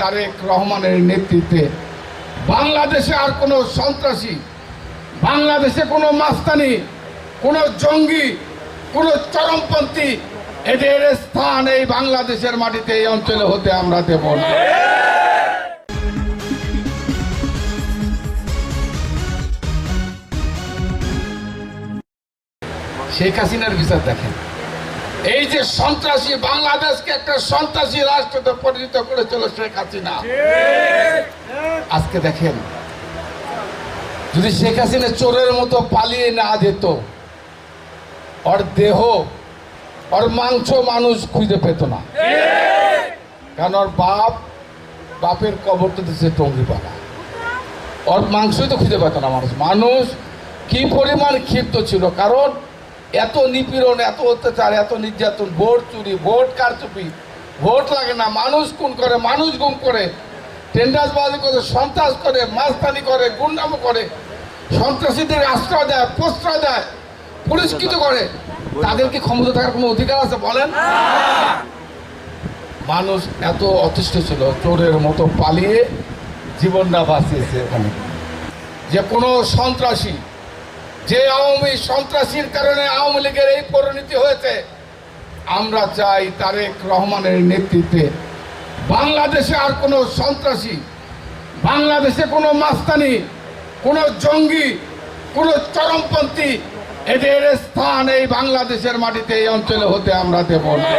তারেক রহমানের নেতৃত্বে। বাংলাদেশে আর কোনো সন্ত্রাসী, বাংলাদেশে কোনো মাস্তানি, কোনো জঙ্গি, কোনো চরমপন্থী এদের স্থান এই বাংলাদেশের মাটিতে এই অঞ্চলে হতে আমরা দেব না। শেখ হাসিনার বিচার দেখেন। এই যে সন্ত্রাসী বাংলাদেশকে একটা সন্ত্রাসী রাষ্ট্রতে পরিণত করেছিল শেখ হাসিনা। আজকে দেখেন, যদি শেখ হাসিনা চোরের মতো পালিয়ে না যেত, ওর দেহ, ওর মাংস মানুষ খুঁজে পেত না। কারণ ওর বাপ, বাপের কবর তো দিচ্ছে টঙ্গিপাড়া। ওর মাংসই তো খুঁজে পেত না মানুষ। মানুষ কি পরিমাণ ক্ষিপ্ত ছিল? কারণ এত নিপীড়ন, এত অত্যাচার, এত নির্যাতন, ভোট চুরি, ভোট কারচুপি, ভোট লাগে না, মানুষ খুন করে, মানুষ গুম করে টেন্ডাসবাজি করে, সন্ত্রাস করে, মাস্তানি করে, গুন্ডামো করে, সন্ত্রাসীদের আশ্রয় দেয়, প্রশ্রয় দেয়, পুরস্কৃত করে। তাদের কি ক্ষমতা থাকার কোনো অধিকার আছে বলেন? মানুষ এত অতিষ্ঠ ছিল, চোরের মতো পালিয়ে জীবনটা বাঁচিয়েছে এখানে। যে কোনো সন্ত্রাসী যে আওয়ামী সন্ত্রাসীর কারণে আওয়ামী লীগের এই পরিণতি হয়েছে, আমরা চাই তারেক রহমানের নেতৃত্বে। বাংলাদেশে আর কোনো সন্ত্রাসী, বাংলাদেশে কোনো মাস্তানি, কোনো জঙ্গি, কোনো চরমপন্থী এদের স্থান এই বাংলাদেশের মাটিতে এই অঞ্চলে হতে আমরা দেব না।